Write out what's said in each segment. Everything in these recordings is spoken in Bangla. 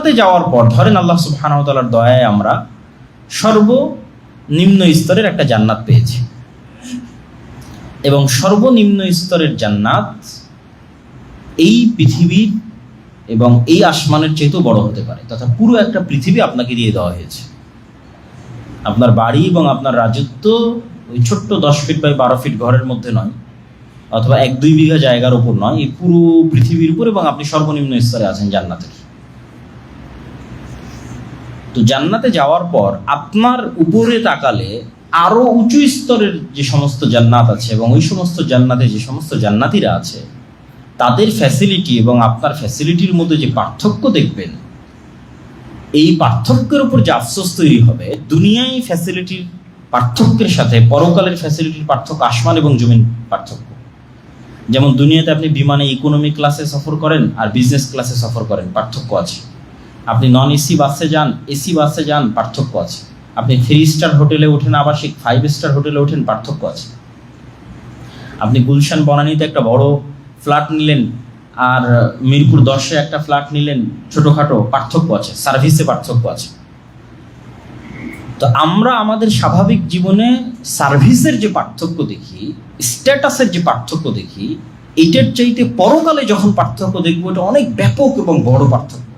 জান্নাতে যাওয়ার পর, ধরেন আল্লাহ সুবহানাহু দয়ায় আমরা সর্বনিম্ন স্তরের একটা জান্নাত পেয়েছি। এবং সর্বনিম্ন স্তরের জান্নাত এই পৃথিবীর এবং এই আসমানের চেয়েতেও বড় হতে পারে, তথা পুরো একটা পৃথিবী আপনাকে দিয়ে দেওয়া হয়েছে। আপনার বাড়ি এবং আপনার রাজত্ব ওই ছোট্ট দশ ফিট বাই বারো ফিট ঘরের মধ্যে নয়, অথবা এক দুই বিঘা জায়গার উপর নয়, এই পুরো পৃথিবীর উপর এবং আপনি সর্বনিম্ন স্তরে আছেন জান্নাতের। তো জান্নাতে যাওয়ার পর আপনার উপরে তাকালে আরও উঁচু স্তরের যে সমস্ত জান্নাত আছে এবং ওই সমস্ত জান্নাতে যে সমস্ত জান্নাতিরা আছে, তাদের ফ্যাসিলিটি এবং আপনার ফ্যাসিলিটির মধ্যে যে পার্থক্য দেখবেন, এই পার্থক্যের উপর যে আফসোস তৈরি হবে, দুনিয়ায় ফ্যাসিলিটির পার্থক্যের সাথে পরকালের ফ্যাসিলিটির পার্থক্য, আসমান এবং জমিন পার্থক্য। যেমন দুনিয়াতে আপনি বিমানে ইকোনমি ক্লাসে সফর করেন আর বিজনেস ক্লাসে সফর করেন, পার্থক্য আছে। আপনি নন এসি বাসে যান এসি বাসে যান, পার্থক্য আছে। আপনি থ্রি স্টার হোটেলে ওঠেন, আবাসিক ফাইভ স্টার হোটেলে ওঠেন, পার্থক্য আছে। আপনি গুলশান, বনানীতে একটা বড় ফ্ল্যাট নিলেন, আর মিরপুর দশে একটা ফ্ল্যাট নিলেন, ছোটোখাটো পার্থক্য আছে সার্ভিসে পার্থক্য আছে। তো আমরা আমাদের স্বাভাবিক জীবনে সার্ভিসের যে পার্থক্য দেখি স্ট্যাটাসের যে পার্থক্য দেখি, এটার চাইতে পরকালে যখন পার্থক্য দেখব, এটা অনেক ব্যাপক এবং বড় পার্থক্য।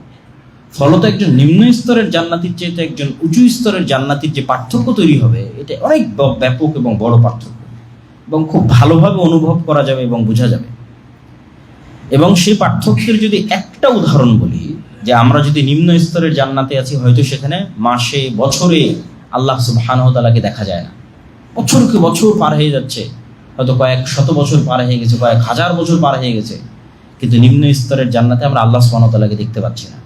ফলত একজন নিম্ন স্তরের জান্নাতির চাইতে একজন উঁচু স্তরের জান্নাতির যে পার্থক্য তৈরি হবে, এটা অনেক ব্যাপক এবং বড় পার্থক্য। এবং খুব ভালোভাবে অনুভব করা যাবে এবং বোঝা যাবে। এবং সেই পার্থক্যের যদি একটা উদাহরণ বলি, যে আমরা যদি নিম্ন স্তরের জান্নাতে আছি, হয়তো সেখানে মাসে, বছরে আল্লাহ সুবহানাহু ওয়া তাআলাকে দেখা যায় না। বছরকে বছর পার হয়ে যাচ্ছে, হয়তো কয়েক শত বছর পার হয়ে গেছে, কয়েক হাজার বছর পার হয়ে গেছে। কিন্তু নিম্ন স্তরের জান্নাতে আমরা আল্লাহ ওয়া দেখতে পাচ্ছি না।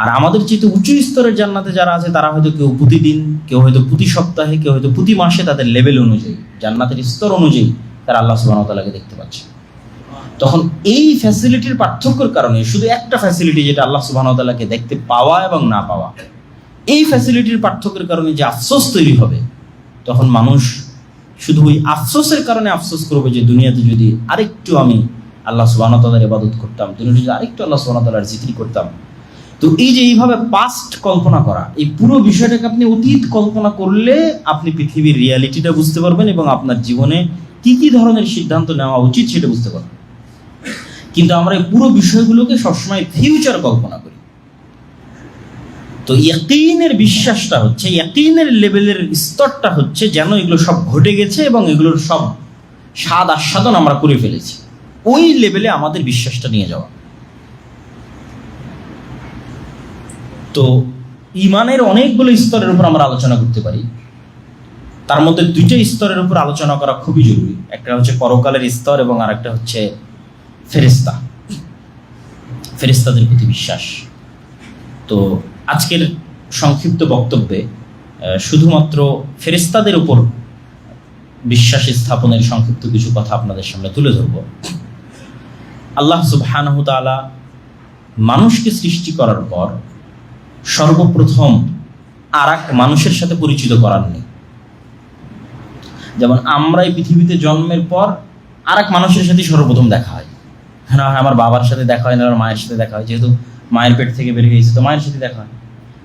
আর আমাদের চেয়ে উঁচু স্তরের জান্নাতে যারা আছে, তারা হয়তো কেউ প্রতিদিন, কেউ হয়তো প্রতি সপ্তাহে, কেউ হয়তো প্রতি মাসে তাদের লেভেল অনুযায়ী, জান্নাতের স্তর অনুযায়ী তারা আল্লাহ তাআলাকে দেখতে পাচ্ছে। তখন এই ফ্যাসিলিটির পার্থক্যের কারণে শুধু একটা ফ্যাসিলিটি যেটা আল্লাহ ওয়া দেখতে পাওয়া এবং না পাওয়া, এই ফ্যাসিলিটির পার্থক্যের কারণে যে আফসোস তৈরি হবে, তখন মানুষ শুধু ওই আফসোসের কারণে আফসোস করবে যে দুনিয়াতে যদি আরেকটু আমি আল্লাহ তাআলার ইবাদত করতাম, দুনিয়াতে যদি আরেকটু আল্লাহ ওয়া তাআলার করতাম তো এই যে এইভাবে পাস্ট কল্পনা করা, এই পুরো বিষয়টাকে আপনি অতীত কল্পনা করলে আপনি পৃথিবীর রিয়ালিটিটা বুঝতে পারবেন এবং আপনার জীবনে কি কি ধরনের সিদ্ধান্ত নেওয়া উচিত সেটা বুঝতে পারবেন। কিন্তু আমরা এই পুরো বিষয়গুলোকে সবসময় ফিউচার কল্পনা করি। তো ইয়াকিনের বিশ্বাসটা হচ্ছে, ইয়াকিনের লেভেলের স্তরটা হচ্ছে যেন এগুলো সব ঘটে গেছে এবং এগুলোর সব স্বাদ আস্বাদন আমরা করে ফেলেছি। ওই লেভেলে আমাদের বিশ্বাসটা নিয়ে যাওয়া। তো ইমানের অনেকগুলো স্তরের উপর আমরা আলোচনা করতে পারি। তার মধ্যে দুইটা স্তরের উপর আলোচনা করা খুবই জরুরি। একটা হচ্ছে পরকালের স্তর এবং আরেকটা হচ্ছে ফেরিস্তা ফেরিস্তাদের প্রতি বিশ্বাস। তো আজকের সংক্ষিপ্ত বক্তব্যে শুধুমাত্র ফেরিস্তাদের উপর বিশ্বাস স্থাপনের সংক্ষিপ্ত কিছু কথা আপনাদের সামনে তুলে ধরব। আল্লাহ সুবহানাহু তাআলা মানুষকে সৃষ্টি করার পর সর্বপ্রথম আর এক মানুষের সাথে পরিচিত করার নেই। যেমন আমরাই পৃথিবীতে জন্মের পর আর এক মানুষের সাথে সর্বপ্রথম দেখা হয়। না হয়? আমার বাবার সাথে দেখা হয় না, আমার মায়ের সাথে দেখা হয়। যেহেতু মায়ের পেট থেকে বের হয়েছে, তো মায়ের সাথে দেখা হয়।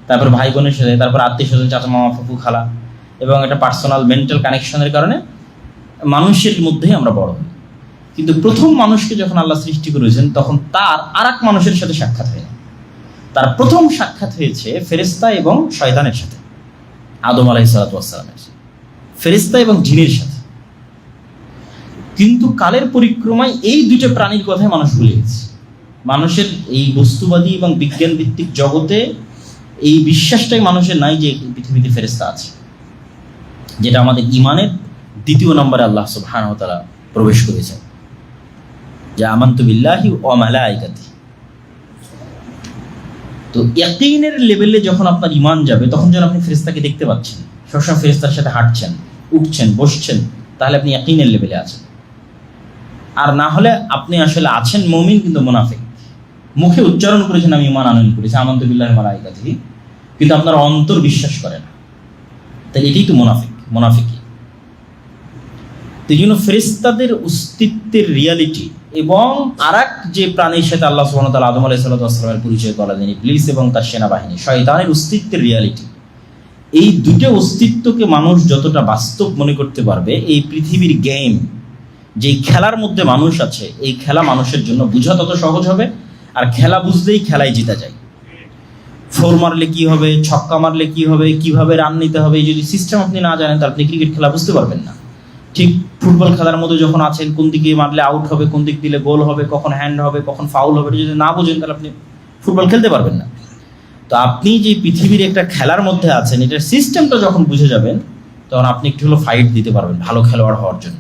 তারপর ভাই বোনের সাথে, তারপর আত্মীয় স্বজন, চাচা মামা, ফুফু, খালা এবং একটা পার্সোনাল মেন্টাল কানেকশনের কারণে মানুষের মধ্যেই আমরা বড় হই। কিন্তু প্রথম মানুষকে যখন আল্লাহ সৃষ্টি করেছেন, তখন তার আর এক মানুষের সাথে সাক্ষাৎ হয়। তার প্রথম সাক্ষাৎ হয়েছে ফেরেস্তা এবং শয়তানের সাথে, আদম আলাই সালাতামের ফেরেস্তা এবং জিনের সাথে। কিন্তু কালের পরিক্রমায় এই দুটো প্রাণীর কথাই মানুষ ভুলে গেছে। মানুষের এই বস্তুবাদী এবং বিজ্ঞান ভিত্তিক জগতে এই বিশ্বাসটাই মানুষের নাই যে পৃথিবীতে ফেরেস্তা আছে। যেটা আমাদের ইমানের দ্বিতীয় নম্বরে আল্লাহ সুবহানাহু তাআলা প্রবেশ করেছেন। যে আমান্তু বিল্লাহি মালাইকাতি তো ইয়াকিনের লেভেলে যখন আপনার ইমান যাবে, তখন যেন আপনি ফেরেস্তাকে দেখতে পাচ্ছেন। সবসময় ফেরেস্তার সাথে হাঁটছেন, উঠছেন, বসছেন, তাহলে আপনি ইয়াকিনের লেভেলে আছেন। আর না হলে আপনি আসলে আছেন মমিন কিন্তু মুনাফিক। মুখে উচ্চারণ করেছেন, আমি ইমান আনয়ন করেছি, আমান্ত বিল্লাহ মালাইকাতি কিন্তু আপনার অন্তর বিশ্বাস করে না। তাই এটাই তো মুনাফিক, মুনাফিকি। তো এই জন্য ফেরেস্তাদের অস্তিত্বের রিয়ালিটি এবং আরেক যে প্রাণীর সাথে আল্লাহ সুবহানাহু ওয়া তাআলা আদম আলাইহিস সালামের পরিচয় করালেন ইবলিস এবং তার সেনাবাহিনী। শয়তানের অস্তিত্বের রিয়ালিটি এই দুটো অস্তিত্বকে মানুষ যতটা বাস্তব মনে করতে পারবে, এই পৃথিবীর গেম যে খেলার মধ্যে মানুষ আছে, এই খেলা মানুষের জন্য বোঝা তত সহজ হবে, আর খেলা বুঝলেই খেলায় জিতা যায়। ফোর মারলে কি হবে, ছক্কা মারলে কি হবে, কীভাবে রান নিতে হবে যদি সিস্টেম আপনি না জানেন, তাহলে আপনি ক্রিকেট খেলা বুঝতে পারবেন না। ঠিক ফুটবল খেলার মধ্যে যখন আছেন, কোন দিকে মারলে আউট হবে, কোন দিক দিলে গোল হবে, কখন হ্যান্ড হবে, কখন ফাউল হবে যদি না বোঝেন, তাহলে আপনি ফুটবল খেলতে পারবেন না। তো আপনি যে পৃথিবীর একটা খেলার মধ্যে আছেন, এটার সিস্টেমটা যখন বুঝে যাবেন, তখন আপনি একটু হলো ফাইট দিতে পারবেন, ভালো খেলোয়াড় হওয়ার জন্য।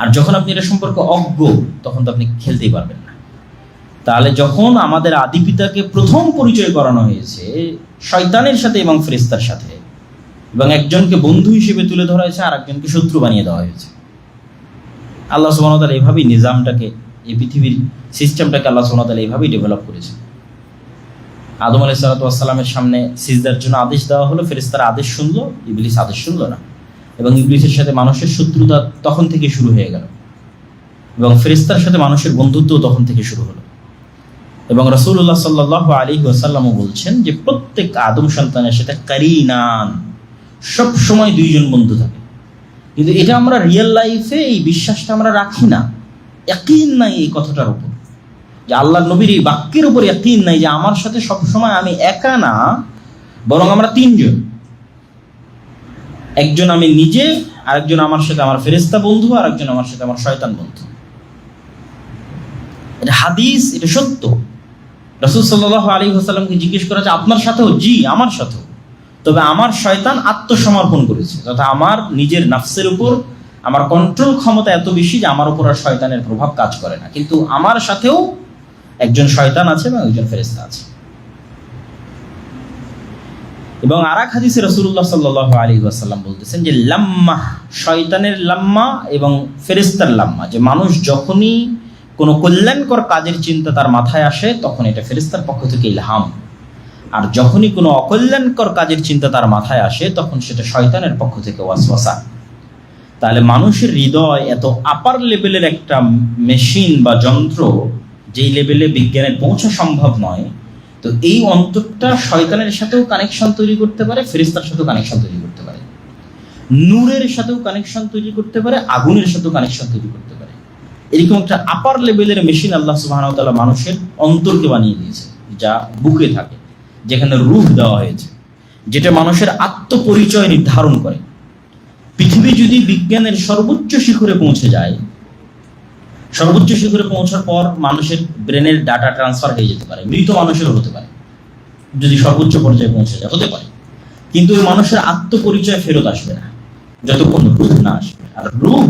আর যখন আপনি এটা সম্পর্কে অজ্ঞ, তখন তো আপনি খেলতেই পারবেন না। তাহলে যখন আমাদের আদি পিতাকে প্রথম পরিচয় করানো হয়েছে, শয়তানের সাথে এবং ফেরেস্তার সাথে এবং একজনকে বন্ধু হিসেবে তুলে ধরা হয়েছে আর একজনকে শত্রু বানিয়ে দেওয়া হয়েছে। আল্লাহ সুবাহতাল এইভাবেই নিজামটাকে, এই পৃথিবীর সিস্টেমটাকে আল্লাহ সুবাহতাল এইভাবেই ডেভেলপ করেছে। আদম আলাই সালাতামের সামনে সিজদার জন্য আদেশ দেওয়া হলো ফেরেস্তারা আদেশ শুনলো, ইবলিস আদেশ শুনলো না। এবং ইবলিসের সাথে মানুষের শত্রুতা তখন থেকে শুরু হয়ে গেল। এবং ফেরিস্তার সাথে মানুষের বন্ধুত্ব তখন থেকে শুরু হলো। এবং রসুল্লাহ সাল্লাহ আলী ওয়াসাল্লামও বলছেন যে, প্রত্যেক আদম সন্তানের সাথে কারিনান সব সময় দুইজন বন্ধু থাকে। কিন্তু এটা আমরা রিয়েল লাইফে এই বিশ্বাসটা আমরা রাখি না। একইন নাই এই কথাটার উপর। যে আল্লাহ নবীর এই বাক্যের উপর একইন নাই যে আমার সাথে সব সময় আমি একা না, বরং আমরা তিনজন। একজন আমি নিজে, আরেকজন আমার সাথে আমার ফেরেস্তা বন্ধু আর একজন আমার সাথে আমার শয়তান বন্ধু। এটা হাদিস, এটা সত্য। রসুল সাল্লাহ আলী হাসাল্লামকে জিজ্ঞেস করা যে আপনার সাথেও? জি, আমার সাথেও। তবে আমার শয়তান আত্মসমর্পণ করেছে, তথা আমার নিজের নাফসের উপর আমার কন্ট্রোল ক্ষমতা এত বেশি যে আমার উপর আর শয়তানের প্রভাব কাজ করে না। কিন্তু আমার সাথেও একজন শয়তান আছে এবং একজন ফেরেস্তা আছে। এবং আর এক হাদিসে রসুল্লাহ সাল্লাহ আলী আসাল্লাম বলতেছেন যে, লাম্মা শয়তানের লাম্মা এবং ফেরেস্তার লাম্মা। যে মানুষ যখনই কোনো কল্যাণকর কাজের চিন্তা তার মাথায় আসে, তখন এটা ফেরেস্তার পক্ষ থেকে ইলহাম। আর যখনই কোনো অকল্যাণকর কাজের চিন্তা তার মাথায় আসে, তখন সেটা শয়তানের পক্ষ থেকে ওয়াসওয়াসা। তাহলে মানুষের হৃদয় এত আপার লেভেলের একটা মেশিন বা যন্ত্র, যেই লেভেলে বিজ্ঞানের পৌঁছা সম্ভব নয়, তো এই অন্তরটা শয়তানের সাথেও কানেকশন তৈরি করতে পারে ফেরিস্তার সাথেও কানেকশন তৈরি করতে পারে। নূরের সাথেও কানেকশন তৈরি করতে পারে, আগুনের সাথেও কানেকশন তৈরি করতে পারে। এরকম একটা আপার লেভেলের মেশিন আল্লাহ সুবাহ মানুষের অন্তরকে বানিয়ে দিয়েছে, যা বুকে থাকে। যেখানে রূপ দেওয়া হয়েছে, যেটা মানুষের আত্মপরিচয় নির্ধারণ করে। পৃথিবী যদি বিজ্ঞানের সর্বোচ্চ শিখরে পৌঁছে যায়, সর্বোচ্চ শিখরে পৌঁছার পর মানুষের ব্রেনের ডাটা ট্রান্সফার হয়ে যেতে পারে, মৃত মানুষেরও হতে পারে, যদি সর্বোচ্চ পর্যায়ে পৌঁছে যায়, হতে পারে। কিন্তু ওই মানুষের আত্মপরিচয় ফেরত আসবে না, যতক্ষণ রূপ না আসবে। আর রূপ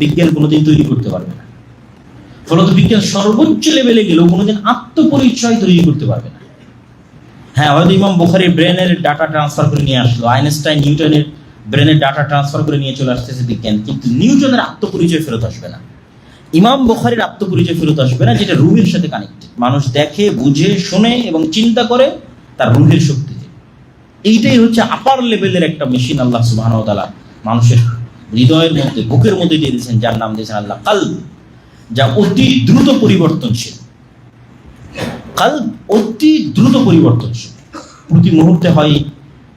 বিজ্ঞান কোনোদিন তৈরি করতে পারবে না। ফলত বিজ্ঞান সর্বোচ্চ লেভেলে গেলেও কোনোদিন আত্মপরিচয় তৈরি করতে পারবে না। হ্যাঁ হয়তো ইমাম বুখারির ব্রেনের ডাটা ট্রান্সফার করে নিয়ে আসলো। আইনস্টাইন নিউটনের ব্রেনের ডাটা ট্রান্সফার করে নিয়ে চলে আসতেছে বিজ্ঞান। কিন্তু নিউটনের আত্মপরিচয় ফেরত আসবে না। ইমাম বুখারির আত্মপরিচয় ফেরত আসবে না, যেটা রুহের সাথে কানেক্টেড মানুষ দেখে, বুঝে, শোনে এবং চিন্তা করে তার রুহের শক্তিতে এইটাই হচ্ছে আপার লেভেলের একটা মেশিন আল্লাহ সুবাহ মানুষের হৃদয়ের মধ্যে, বুকের মধ্যে দিয়ে দিয়েছেন, যার নাম দিয়েছেন আল্লাহ কাল যা অতি দ্রুত পরিবর্তনশীল। কাল অতি দ্রুত পরিবর্তনশীল। প্রতি মুহূর্তে হয়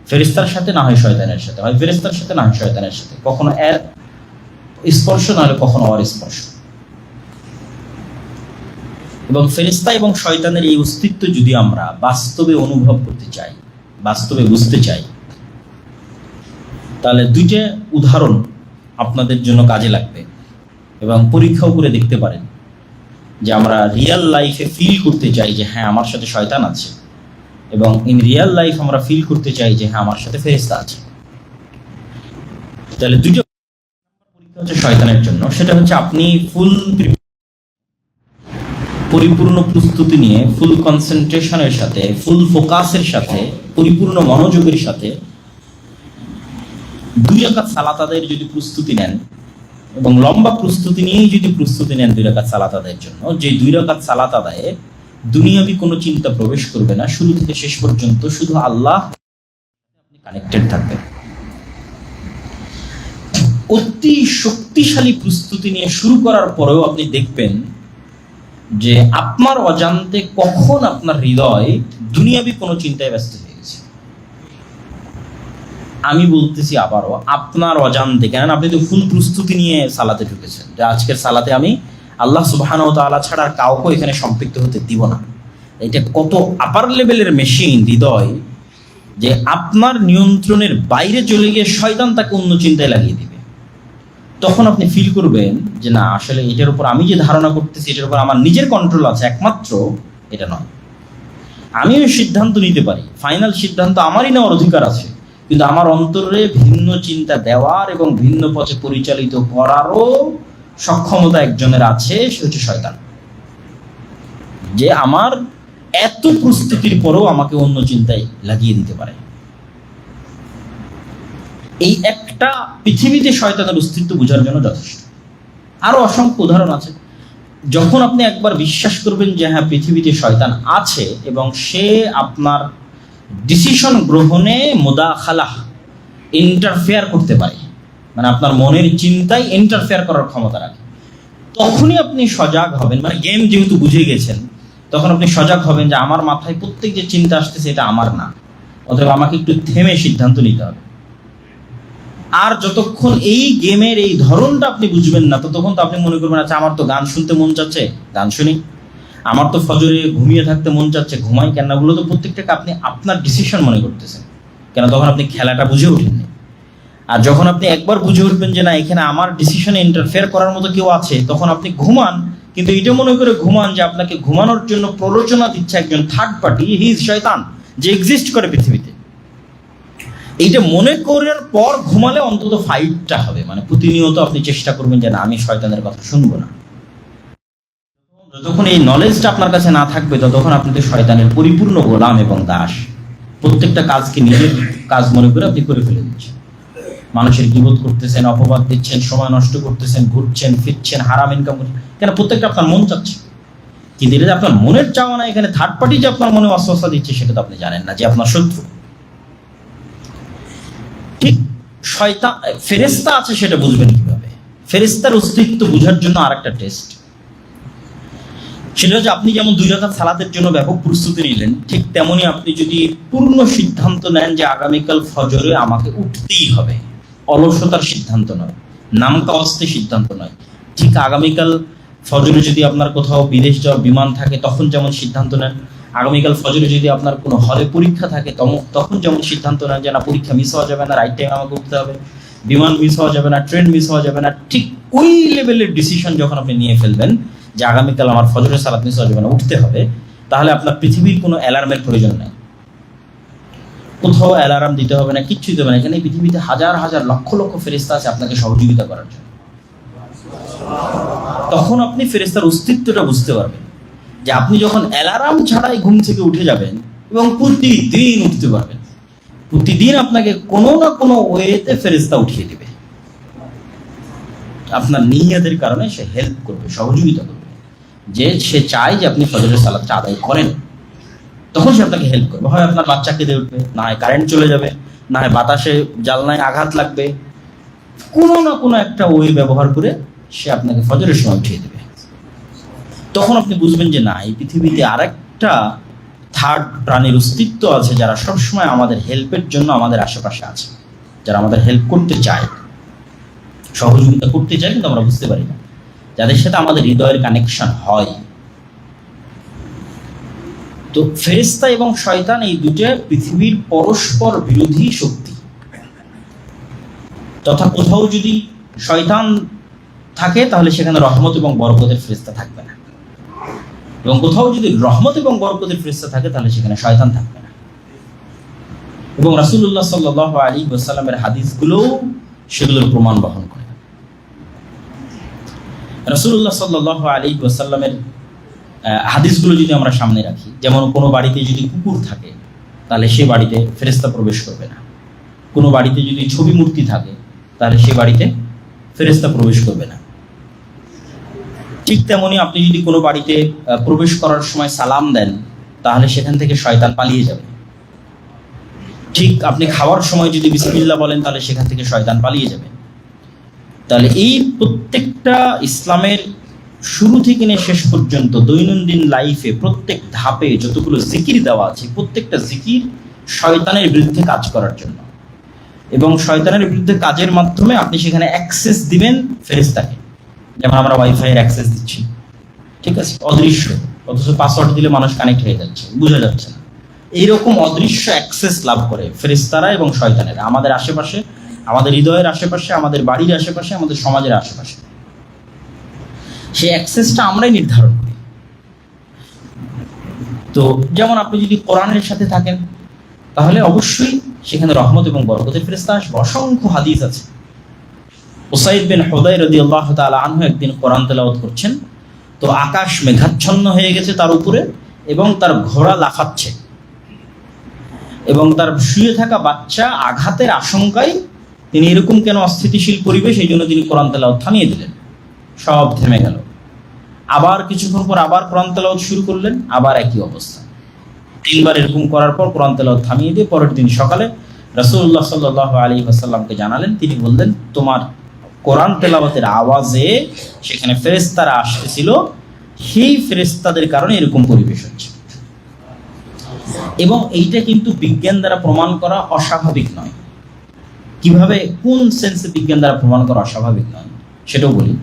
ফেরিস্তার সাথে, না হয় শয়তানের সাথে? হয় ফেরিস্তার সাথে, না হয় শয়তানের সাথে? কখনো এর স্পর্শ, না হলে কখনো অর স্পর্শ? এবং ফেরিস্তা এবং শয়তানের এই অস্তিত্ব যদি আমরা বাস্তবে অনুভব করতে চাই, বাস্তবে বুঝতে চাই, তাহলে দুইটা উদাহরণ আপনাদের জন্য কাজে লাগবে এবং পরীক্ষাও করে দেখতে পারেন যে আমরা রিয়েল লাইফে ফিল করতে চাই যে হ্যাঁ আমার সাথে শয়তান আছে। এবং ইন রিয়েল লাইফ আমরা ফিল করতে চাই যে হ্যাঁ আমার সাথে ফেরেস্তা আছে। তাহলে দুটো পরীক্ষা হচ্ছে শয়তানের জন্য। সেটা হচ্ছে আপনি ফুল পরিপূর্ণ প্রস্তুতি নিয়ে ফুল কনসেন্ট্রেশনের সাথে ফুল ফোকাসের সাথে, পরিপূর্ণ মনোযোগের সাথে দুই রাকাত সালাত আদায়ের যদি প্রস্তুতি নেন এবং লম্বা প্রস্তুতি নিয়েই যদি প্রস্তুতি নেন দুই রাকাত সালাত আদায়ের জন্য, যে দুই রাকাত সালাত আদায়ে দুনিয়াবি কোনো চিন্তা প্রবেশ করবে না। শুরু থেকে শেষ পর্যন্ত শুধু আল্লাহ আপনি কানেক্টেড থাকবেন। অতি শক্তিশালী প্রস্তুতি নিয়ে শুরু করার পরেও আপনি দেখবেন যে আপনার অজান্তে কখন আপনার হৃদয় দুনিয়াবি কোনো চিন্তায় ব্যস্ত হয়ে গেছে। আমি বলতেছি আবারও, আপনার অজান্তে কেন আপনি তো ফুল প্রস্তুতি নিয়ে সালাতে ঢুকেছেন। যে আজকের সালাতে আমি আল্লাহ সুবাহান ও তাআলা ছাড়া কাউকে এখানে সম্পৃক্ত হতে দিব না। এটা কত আপার লেভেলের মেশিন হৃদয় যে আপনার নিয়ন্ত্রণের বাইরে চলে গিয়ে শয়তান তাকে অন্য চিন্তায় লাগিয়ে দিবে। তখন আপনি ফিল করবেন যে না, আসলে এটার উপর আমি যে ধারণা করতেছি, এটার উপর আমার নিজের কন্ট্রোল আছে, একমাত্র এটা নয়। আমিও সিদ্ধান্ত নিতে পারি ফাইনাল সিদ্ধান্ত আমারই নেওয়ার অধিকার আছে, কিন্তু আমার অন্তরে ভিন্ন চিন্তা দেওয়ার এবং ভিন্ন পথে পরিচালিত করারও সক্ষমতা একজনের আছে, সে হচ্ছে শয়তান। যে আমার এত প্রস্তুতির পরেও আমাকে অন্য চিন্তায় লাগিয়ে দিতে পারে। এই একটা পৃথিবীতে শয়তানের অস্তিত্ব বোঝার জন্য যথেষ্ট। আরও অসংখ্য উদাহরণ আছে। যখন আপনি একবার বিশ্বাস করবেন যে হ্যাঁ পৃথিবীতে শয়তান আছে এবং সে আপনার ডিসিশন গ্রহণে মোদাখালাহ ইন্টারফেয়ার করতে পারে। মানে আপনার মনের চিন্তায় ইন্টারফেয়ার করার ক্ষমতা রাখে। তখনই আপনি সজাগ হবেন। মানে গেম যেহেতু বুঝে গেছেন, তখন আপনি সজাগ হবেন যে আমার মাথায় প্রত্যেক যে চিন্তা আসতেছে এটা আমার না। অথবা আমাকে একটু থেমে সিদ্ধান্ত নিতে হবে। আর যতক্ষণ এই গেমের এই ধরনটা আপনি বুঝবেন না, ততক্ষণ তো আপনি মনে করবেন আচ্ছা আমার তো গান শুনতে মন চাচ্ছে, গান শুনি। আমার তো ফজরে ঘুমিয়ে থাকতে মন চাচ্ছে, ঘুমাই কেন ওগুলো তো প্রত্যেকটাকে আপনি আপনার ডিসিশন মনে করতেছেন। কেন, তখন আপনি খেলাটা বুঝে ওঠেননি। আর যখন আপনি একবার বুঝে উঠবেন যে না, এখানে আমার ডিসিশনে ইন্টারফেয়ার করার মতো কেউ আছে, তখন আপনি ঘুমান। কিন্তু এটা মনে করে ঘুমান যে আপনাকে ঘুমানোর জন্য প্ররোচনা দিচ্ছে একজন থার্ড পার্টি হিজ শয়তান, যে এক্সিস্ট করে পৃথিবীতে। এইটা মনে করার পর ঘুমালে অন্তত ফাইটটা হবে। মানে প্রতিনিয়ত আপনি চেষ্টা করবেন যে না, আমি শয়তানের কথা শুনব না। যতক্ষণ এই নলেজটা আপনার কাছে না থাকবে, ততক্ষণ আপনি তো শয়তানের পরিপূর্ণ গোলাম এবং দাস। প্রত্যেকটা কাজকে নিজের কাজ মনে করে আপনি করে ফেলে দিচ্ছেন। মানুষের বিবোধ করতেছেন, অপবাদ দিচ্ছেন, সময় নষ্ট করতেছেন, ঘুরছেন, ফিরছেন, হারাম ইনকাম করছেন। কেন? প্রত্যেকটা আপনার মন চাচ্ছে। কিন্তু এটা আপনার মনের চাওয়া না এখানে থার্ড পার্টি যে আপনার মনে অস্বস্থা দিচ্ছে, সেটা তো আপনি জানেন না যে আপনার শত্রু। ঠিক শয়তান ফেরেস্তা আছে সেটা বুঝবেন কীভাবে? ফেরেস্তার অস্তিত্ব বোঝার জন্য আরেকটা টেস্ট সেটা হচ্ছে আপনি যেমন দুই রাকাত সালাতের জন্য ব্যাপক প্রস্তুতি নিলেন, ঠিক তেমনি আপনি যদি পূর্ণ সিদ্ধান্ত নেন যে আগামীকাল ফজরে আমাকে উঠতেই হবে। অলসতার সিদ্ধান্ত নয় নাম কাওয়াস্তে সিদ্ধান্ত নয়। ঠিক আগামীকাল ফজরে যদি আপনার কোথাও বিদেশ যাওয়ার বিমান থাকে, তখন যেমন সিদ্ধান্ত নেন। আগামীকাল ফজরে যদি আপনার কোনো হলে পরীক্ষা থাকে তখন যেমন সিদ্ধান্ত নেন যে, না, পরীক্ষা মিস হওয়া যাবে না রাইট টাইম আমাকে উঠতে হবে। বিমান মিস হওয়া যাবে না ট্রেন মিস হওয়া যাবে না। ঠিক ওই লেভেলের ডিসিশন যখন আপনি নিয়ে ফেলবেন যে, আগামীকাল আমার ফজরের সালাত মিস হওয়া যাবে না, উঠতে হবে, তাহলে আপনার পৃথিবীর কোনো অ্যালার্মের প্রয়োজন নেই। কোথাও অ্যালার্ম দিতে হবে না, কিচ্ছু দিতে হবে না। এখানে পৃথিবীতে হাজার হাজার লক্ষ লক্ষ ফেরিস্তা আছে আপনাকে সহযোগিতা করার জন্য। তখন আপনি ফেরেস্তার অস্তিত্বটা বুঝতে পারবেন যে আপনি যখন অ্যালার্ম ছাড়াই ঘুম থেকে উঠে যাবেন এবং প্রতিদিন উঠতে পারবেন, প্রতিদিন আপনাকে কোনো না কোনো ওয়েতে ফেরেস্তা উঠিয়ে দেবে। আপনার নিয়াদের কারণে সে হেল্প করবে, সহযোগিতা করবে। যে সে চায় যে আপনি ফজরের সালাদটা আদায় করেন। তখন সে আপনাকে হেল্প করবে। হয় আপনার বাচ্চা কেঁদে উঠবে, না হয় কারেন্ট চলে যাবে, না হয় বাতাসে জালনায় আঘাত লাগবে। কোনো না কোনো একটা ওয়ে ব্যবহার করে সে আপনাকে ফজরের সময় উঠিয়ে দেবে। তখন আপনি বুঝবেন যে না, এই পৃথিবীতে আরেকটা থার্ড প্রাণীর অস্তিত্ব আছে যারা সবসময় আমাদের হেল্পের জন্য আমাদের আশেপাশে আছে, যারা আমাদের হেল্প করতে চায়। সহযোগিতা করতে চায় কিন্তু আমরা বুঝতে পারি না। যাদের সাথে আমাদের হৃদয়ের কানেকশন হয় তো ফেরেস্তা এবং শয়তান এই দুটো পৃথিবীর পরস্পর বিরোধী শক্তি। তথা কোথাও যদি শয়তান থাকে তাহলে সেখানে রহমত এবং বরকতের ফেরেস্তা থাকবে না। এবং কোথাও যদি রহমত এবং বরকতের ফেরেস্তা থাকে তাহলে সেখানে শয়তান থাকবে না। এবং রাসূলুল্লাহ সাল্লাল্লাহু আলী ওয়াসাল্লামের হাদিসগুলোও সেগুলোর প্রমাণ বহন করে। রাসূলুল্লাহ সাল্লাল্লাহু আলী ওয়াসাল্লামের আহ, হাদিসগুলো যদি আমরা সামনে রাখি, যেমন কোনো বাড়িতে যদি কুকুর থাকে, তাহলে সে বাড়িতে ফেরেস্তা প্রবেশ করবে না। কোনো বাড়িতে যদি ছবি মূর্তি থাকে, তাহলে সে বাড়িতে ফেরেস্তা প্রবেশ করবে না। ঠিক তেমনি আপনি যদি কোনো বাড়িতে প্রবেশ করার সময় সালাম দেন, তাহলে সেখান থেকে শয়তান পালিয়ে যাবে। ঠিক আপনি খাওয়ার সময় যদি বিসমিল্লাহ বলেন, তাহলে সেখান থেকে শয়তান পালিয়ে যাবে। তাহলে এই প্রত্যেকটা ইসলামের শুরু থেকে নিয়ে শেষ পর্যন্ত দৈনন্দিন লাইফে প্রত্যেক ধাপে যতগুলো জিকির দেওয়া আছে, প্রত্যেকটা জিকির শয়তানের বিরুদ্ধে কাজ করার জন্য। এবং শয়তানের বিরুদ্ধে কাজের মাধ্যমে আপনি সেখানে অ্যাক্সেস দিবেন ফেরেস্তাকে যেমন আমরা ওয়াইফাই অ্যাক্সেস দিচ্ছি। ঠিক আছে? অদৃশ্য। অথচ পাসওয়ার্ড দিলে মানুষ কানেক্ট হয়ে যাচ্ছে, বোঝা যাচ্ছে না। এইরকম অদৃশ্য অ্যাক্সেস লাভ করে ফেরেস্তারা এবং শয়তানেরা। আমাদের আশেপাশে, আমাদের হৃদয়ের আশেপাশে, আমাদের বাড়ির আশেপাশে, আমাদের সমাজের আশেপাশে। সেই অ্যাক্সেসটা আমরাই নির্ধারণ করি। তো যেমন আপনি যদি কোরআনের সাথে থাকেন, তাহলে অবশ্যই সেখানে রহমত এবং বরকতের ফেরেস্তা আসবে। অসংখ্য হাদিস আছে। ওসাইদ বিন হুদাই রাদিয়াল্লাহু তাআলা আনহু একদিন কোরআন তেলাওয়াত করছেন। তো আকাশ মেঘাচ্ছন্ন হয়ে গেছে তার উপরে এবং তার ঘোড়া লাফাচ্ছে। এবং তার শুয়ে থাকা বাচ্চা আঘাতের আশঙ্কায় তিনি এরকম কেন অস্থিতিশীল পরিবেশ, এই জন্য তিনি কোরআন তেলাওয়াত থামিয়ে দিলেন। সব থেমে গেল। আবার কিছুক্ষণ পর আবার কোরআন তেলাওয়াত শুরু করলেন, আবার একই অবস্থা। তিনবার এরকম করার পর কোরআন তেলাওয়াত থামিয়ে দিয়ে পরের দিন সকালে রাসূলুল্লাহ সাল্লাল্লাহু আলাইহি ওয়াসাল্লামকে জানালেন, তিনি বললেন, তোমার কোরআন তেলাওয়াতের আওয়াজে সেখানে ফেরেশতারা আসতেছিল, সেই ফেরেশতাদের কারণে এরকম পরিবেশ হচ্ছে। এবং এইটা কিন্তু বিজ্ঞান দ্বারা প্রমাণ করা অস্বাভাবিক নয়। কীভাবে, কোন সেন্সে বিজ্ঞান দ্বারা প্রমাণ করা অস্বাভাবিক নয়, সেটাও বলি।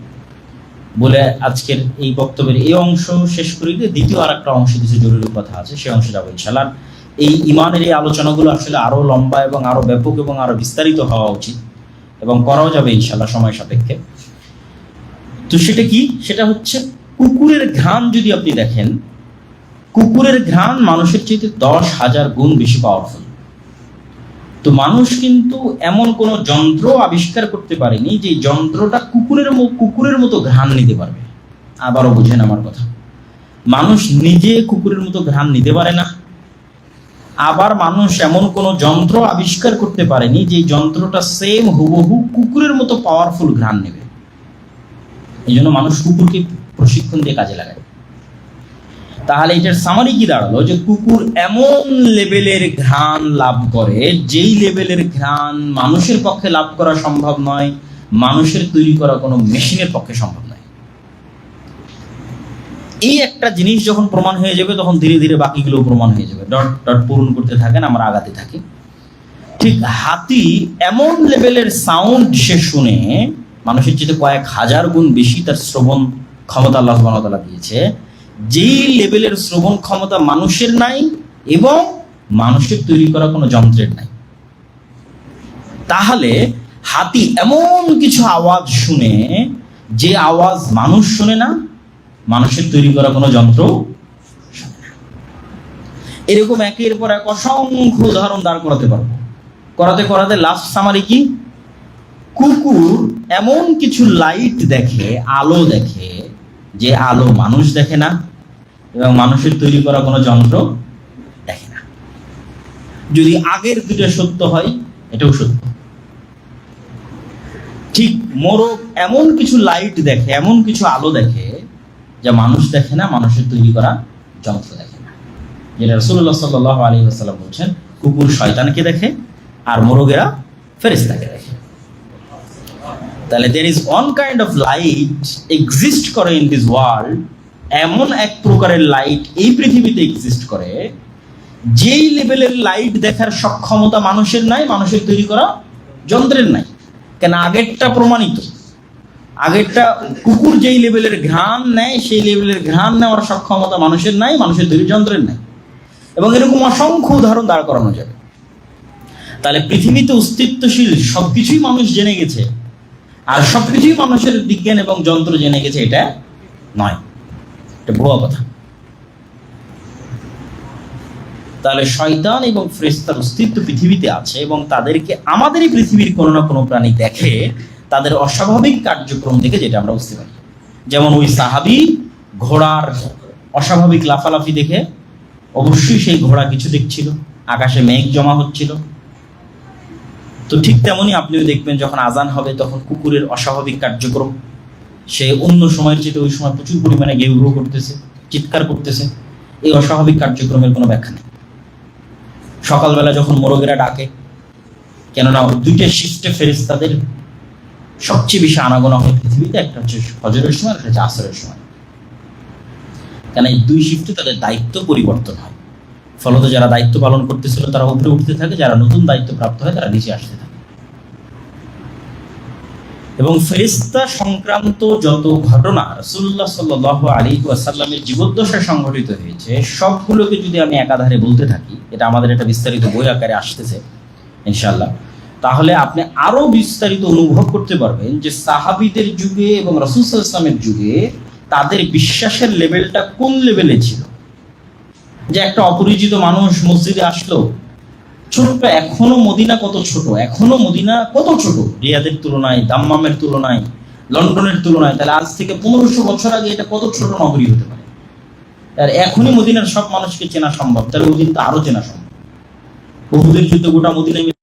বলে আজকের এই বক্তব্যের এই অংশ শেষ করি দিয়ে দ্বিতীয় আর একটা অংশ কিছু জরুরি কথা আছে, সেই অংশে যাব ইনশাল্লাহ এই ইমানের এই আলোচনাগুলো আসলে আরও লম্বা এবং আরও ব্যাপক এবং আরও বিস্তারিত হওয়া উচিত এবং করাও যাবে ইনশাল্লাহ সময় সাপেক্ষে। তো সেটা কি? সেটা হচ্ছে কুকুরের ঘ্রাণ যদি আপনি দেখেন, কুকুরের ঘ্রাণ মানুষের চাইতে দশ হাজার গুণ বেশি পাওয়ারফুল তো মানুষ কিন্তু এমন কোনো যন্ত্র আবিষ্কার করতে পারেনি যে যন্ত্রটা কুকুরের কুকুরের মতো ঘ্রাণ নিতে পারবে। আবারও বুঝেন আমার কথা। মানুষ নিজে কুকুরের মতো ঘ্রাণ নিতে পারে না। আবার মানুষ এমন কোনো যন্ত্র আবিষ্কার করতে পারেনি যে যন্ত্রটা সেম হুবহু কুকুরের মতো পাওয়ারফুল ঘ্রাণ নেবে। এই জন্য মানুষ কুকুরকে প্রশিক্ষণ দিয়ে কাজে লাগায়। তাহলে এটার সামারি কি দাঁড়াল? যে কুকুর এমন লেভেলের ঘ্রাণ লাভ করে, যেই লেভেলের ঘ্রাণ মানুষের পক্ষে লাভ করা সম্ভব নয়, মানুষের তৈরি করা কোনো মেশিনের পক্ষে সম্ভব নয়। এই একটা জিনিস যখন প্রমাণ হয়ে যাবে, তখন ধীরে ধীরে বাকিগুলো প্রমাণ হয়ে যাবে। ডট ডট পূরণ করতে থাকেন, আমরা আগাতে থাকি। ঠিক হাতি এমন লেভেলের সাউন্ড সে শুনে, মানুষের চেয়ে কয়েক হাজার গুণ বেশি তার শ্রবণ ক্ষমতা আল্লাহ দিয়েছে যেই লেভেলের শ্রবণ ক্ষমতা মানুষের নাই এবং মানুষের তৈরি করা কোনো যন্ত্রের নাই। তাহলে হাতি এমন কিছু আওয়াজ শুনে, যে আওয়াজ মানুষ শুনে না, মানুষের তৈরি করা কোনো যন্ত্র এরকম একের পর এক অসংখ্য উদাহরণ দাঁড় করাতে পারব। করাতে করাতে লাস্ট সামারি কি? কুকুর এমন কিছু লাইট দেখে, আলো দেখে, যে আলো মানুষ দেখে না এবং মানুষের তৈরি করা কোনো যন্ত্র দেখে না। যদি আগের দুটো সত্য হয়, এটাও সত্য। ঠিক মোরগ এমন কিছু লাইট দেখে, এমন কিছু আলো দেখে, যা মানুষ দেখে না, মানুষের তৈরি করা যন্ত্র দেখে না। যেটা রসুল্লাহ সাল্লাহ আলী আসাল্লাম বলছেন, কুকুর শয়তানকে দেখে, আর মোরগেরা ফেরেস্তাকে দেখে। তাহলে there is one kind of light exist করে ইন দিস ওয়ার্ল্ড এমন এক প্রকারের লাইট এই পৃথিবীতে এক্সিস্ট করে, যেই লেভেলের লাইট দেখার সক্ষমতা মানুষের নাই, মানুষের তৈরি করা যন্ত্রের নাই। কেন আগেরটা প্রমাণিত? আগেরটা কুকুর যেই লেভেলের ঘ্রাণ নেয়, সেই লেভেলের ঘ্রাণ নেওয়ার সক্ষমতা মানুষের নাই, মানুষের তৈরি যন্ত্রের নাই। এবং এরকম অসংখ্য উদাহরণ দাঁড় করানো যাবে। তাহলে পৃথিবীতে অস্তিত্বশীল সবকিছুই মানুষ জেনে গেছে, আর সবকিছুই মানুষের বিজ্ঞান এবং যন্ত্র জেনে গেছে, এটা নয়। ভুয়া কথা। তাহলে শয়তান এবং ফ্রেস্তার অস্তিত্ব পৃথিবীতে আছে এবং তাদেরকে আমাদেরই পৃথিবীর কোনো না কোনো প্রাণী দেখে তাদের অস্বাভাবিক কার্যক্রম থেকে যেটা আমরা বুঝতে পারি। যেমন ওই সাহাবি ঘোড়ার অস্বাভাবিক লাফালাফি দেখে অবশ্যই সেই ঘোড়া কিছু দেখছিল, আকাশে মেঘ জমা হচ্ছিল। তো ঠিক তেমনই আপনিও দেখবেন যখন আজান হবে তখন কুকুরের অস্বাভাবিক কার্যক্রম। সে অন্য সময়ের চেয়ে ওই সময় প্রচুর পরিমাণে গেউ ঘেউ করতেছে, চিৎকার করতেছে। এই অস্বাভাবিক কার্যক্রমের কোনো ব্যাখ্যা নেই। সকালবেলা যখন মোরগেরা ডাকে, কেননা দুইটা শিফটে ফেরেস্তাদের সবচেয়ে বেশি আনাগোনা হয় পৃথিবীতে, একটা হচ্ছে ফজরের সময়, একটা হচ্ছে আসরের সময়। কেন এই দুই শিফটে তাদের দায়িত্ব পরিবর্তন হয়। ফলত যারা দায়িত্ব পালন করতেছিল, তারা উপরে উঠতে থাকে, যারা নতুন দায়িত্ব প্রাপ্ত হয়, তারা নিচে আসতে থাকে। এবং ফেরিস্তা সংক্রান্ত যত ঘটনা রসুল্লাহ সাল আলী ওয়াসাল্লামের জীবদ্দশায় সংঘটিত হয়েছে, সবগুলোকে যদি আমি একাধারে বলতে থাকি, এটা আমাদের একটা বিস্তারিত বই আকারে আসতেছে ইনশাল্লাহ তাহলে আপনি আরও বিস্তারিত অনুভব করতে পারবেন যে সাহাবিদের যুগে এবং রসুল ইসলামের যুগে তাদের বিশ্বাসের লেভেলটা কোন লেভেলে ছিল? যে একটা অপরিচিত মানুষ মসজিদে আসলো ছোট্ট এখনও মদিনা কত ছোট? এখনও মদিনা কত ছোট? রিয়াদের তুলনায়, দাম্মামের তুলনায়, লন্ডনের তুলনায়, তাহলে আজ থেকে পনেরোশো বছর আগে এটা কত ছোট নগরী হতে পারে? আর এখনই মদিনার সব মানুষকে চেনা সম্ভব, তাহলে ওদিন তো আরও চেনা সম্ভব। বহুদের যুদ্ধ গোটা মদিনায়